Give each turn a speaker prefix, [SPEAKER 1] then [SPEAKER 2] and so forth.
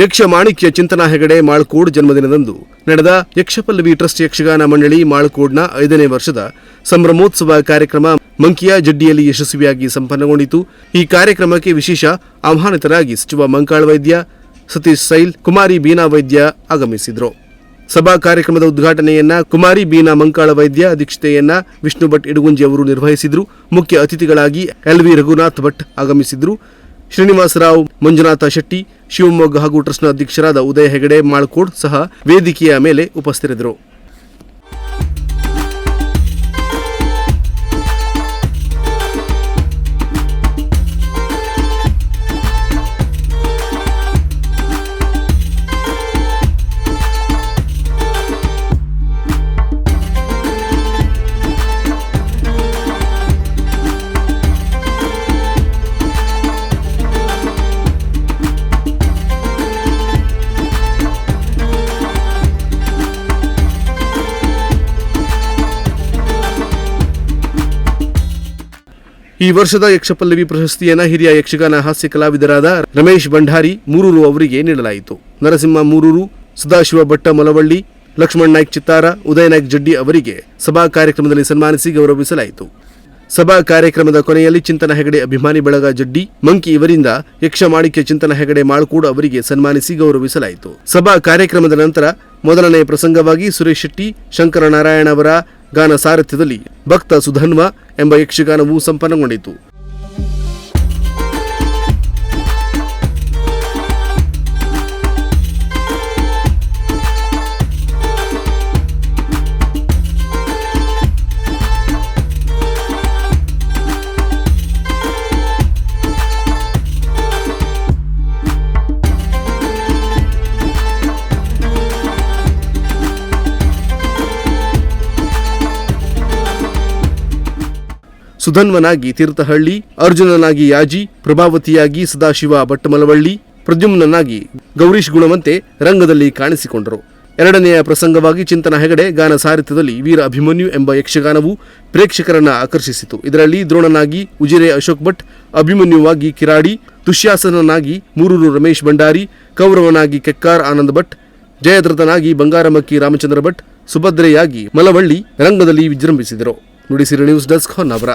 [SPEAKER 1] ಯಕ್ಷ ಮಾಣಿಕ್ಯ ಚಿಂತನಾ ಹೆಗಡೆ ಮಾಳ್ಕೋಡ್ ಜನ್ಮದಿನದಂದು ನಡೆದ ಯಕ್ಷಪಲ್ಲವಿ ಟ್ರಸ್ಟ್ ಯಕ್ಷಗಾನ ಮಂಡಳಿ ಮಾಳ್ಕೋಡ್ನ ಐದನೇ ವರ್ಷದ ಸಂಭ್ರಮೋತ್ಸವ ಕಾರ್ಯಕ್ರಮ ಮಂಕಿಯ ಜಡ್ಡಿಯಲ್ಲಿ ಯಶಸ್ವಿಯಾಗಿ ಸಂಪನ್ನಗೊಂಡಿತು. ಈ ಕಾರ್ಯಕ್ರಮಕ್ಕೆ ವಿಶೇಷ ಆಹ್ವಾನಿತರಾಗಿ ಸಚಿವ ಮಂಕಾಳ್ ವೈದ್ಯ, ಸತೀಶ್ ಸೈಲ್, ಕುಮಾರಿ ಬೀನಾ ವೈದ್ಯ ಆಗಮಿಸಿದರು. ಸಭಾ ಕಾರ್ಯಕ್ರಮದ ಉದ್ಘಾಟನೆಯನ್ನ ಕುಮಾರಿ ಬೀನಾ ಮಂಕಾಳ ವೈದ್ಯ ಅಧ್ಯಕ್ಷತೆಯನ್ನ ವಿಷ್ಣು ಭಟ್ ಇಡಗುಂಜಿ ಅವರು ನಿರ್ವಹಿಸಿದ್ರು. ಮುಖ್ಯ ಅತಿಥಿಗಳಾಗಿ ಎಲ್ ವಿ ರಘುನಾಥ್ ಭಟ್ ಆಗಮಿಸಿದ್ರು. ಶ್ರೀನಿವಾಸರಾವ್ ಮಂಜುನಾಥ ಶೆಟ್ಟಿ ಶಿವಮೊಗ್ಗ ಹಾಗೂ ಟ್ರಸ್ಟ್ನ ಅಧ್ಯಕ್ಷರಾದ ಉದಯ ಹೆಗಡೆ ಮಾಳ್ಕೋಡ್ ಸಹ ವೇದಿಕೆಯ ಮೇಲೆ ಉಪಸ್ಥಿತರಿದ್ದರು. ಈ ವರ್ಷದ ಯಕ್ಷಪಲ್ಲವಿ ಪ್ರಶಸ್ತಿಯನ್ನು ಹಿರಿಯ ಯಕ್ಷಗಾನ ಹಾಸ್ಯ ಕಲಾವಿದರಾದ ರಮೇಶ್ ಭಂಡಾರಿ ಮೂರೂರು ಅವರಿಗೆ ನೀಡಲಾಯಿತು. ನರಸಿಂಹ ಮೂರೂರು ಸದಾಶಿವ ಭಟ್ಟ ಮಲವಳ್ಳಿ, ಲಕ್ಷ್ಮಣ್ ನಾಯ್ಕ್ ಚಿತ್ತಾರ, ಉದಯ ನಾಯ್ಕ್ ಜಡ್ಡಿ ಅವರಿಗೆ ಸಭಾ ಕಾರ್ಯಕ್ರಮದಲ್ಲಿ ಸನ್ಮಾನಿಸಿ ಗೌರವಿಸಲಾಯಿತು. ಸಭಾ ಕಾರ್ಯಕ್ರಮದ ಕೊನೆಯಲ್ಲಿ ಚಿಂತನ ಹೆಗಡೆ ಅಭಿಮಾನಿ ಬಳಗ ಜಡ್ಡಿ, ಮಂಕಿ ಇವರಿಂದ ಯಕ್ಷ ಮಾಣಿಕ್ಯ ಚಿಂತನ ಹೆಗಡೆ ಮಾಳ್ಕೂಡ್ ಅವರಿಗೆ ಸನ್ಮಾನಿಸಿ ಗೌರವಿಸಲಾಯಿತು. ಸಭಾ ಕಾರ್ಯಕ್ರಮದ ನಂತರ ಮೊದಲನೇ ಪ್ರಸಂಗವಾಗಿ ಸುರೇಶ್ ಶೆಟ್ಟಿ, ಶಂಕರನಾರಾಯಣ ಅವರ ಗಾನ ಸಾರಥ್ಯದಲ್ಲಿ ಭಕ್ತ ಸುಧನ್ವ ಎಂಬ ಯಕ್ಷಗಾನವು ಸಂಪನ್ನಗೊಂಡಿತು. ಸುಧನ್ವನಾಗಿ ತೀರ್ಥಹಳ್ಳಿ, ಅರ್ಜುನನಾಗಿ ಯಾಜಿ, ಪ್ರಭಾವತಿಯಾಗಿ ಸದಾಶಿವ ಭಟ್ಟಮಲವಳ್ಳಿ, ಪ್ರದ್ಯುಮ್ನನಾಗಿ ಗೌರೀಶ್ ಗುಣವಂತೆ ರಂಗದಲ್ಲಿ ಕಾಣಿಸಿಕೊಂಡರು. ಎರಡನೆಯ ಪ್ರಸಂಗವಾಗಿ ಚಿಂತನ ಹೆಗಡೆ ಗಾನ ಸಾಹಿತ್ಯದಲ್ಲಿ ವೀರ ಅಭಿಮನ್ಯು ಎಂಬ ಯಕ್ಷಗಾನವು ಪ್ರೇಕ್ಷಕರನ್ನ ಆಕರ್ಷಿಸಿತು. ಇದರಲ್ಲಿ ದ್ರೋಣನಾಗಿ ಉಜಿರೆ ಅಶೋಕ್ ಭಟ್, ಅಭಿಮನ್ಯುವಾಗಿ ಕಿರಾಡಿ, ದುಶ್ಯಾಸನನಾಗಿ ಮೂರೂರು ರಮೇಶ್ ಭಂಡಾರಿ, ಕೌರವನಾಗಿ ಕೆಕ್ಕಾರ್ ಆನಂದ್ ಭಟ್, ಜಯದ್ರಥನಾಗಿ ಬಂಗಾರಮಕ್ಕಿ ರಾಮಚಂದ್ರ ಭಟ್, ಸುಭದ್ರೆಯಾಗಿ ಮಲವಳ್ಳಿ ರಂಗದಲ್ಲಿ ವಿಜೃಂಭಿಸಿದರು. Nudisiri news desk Honnavar.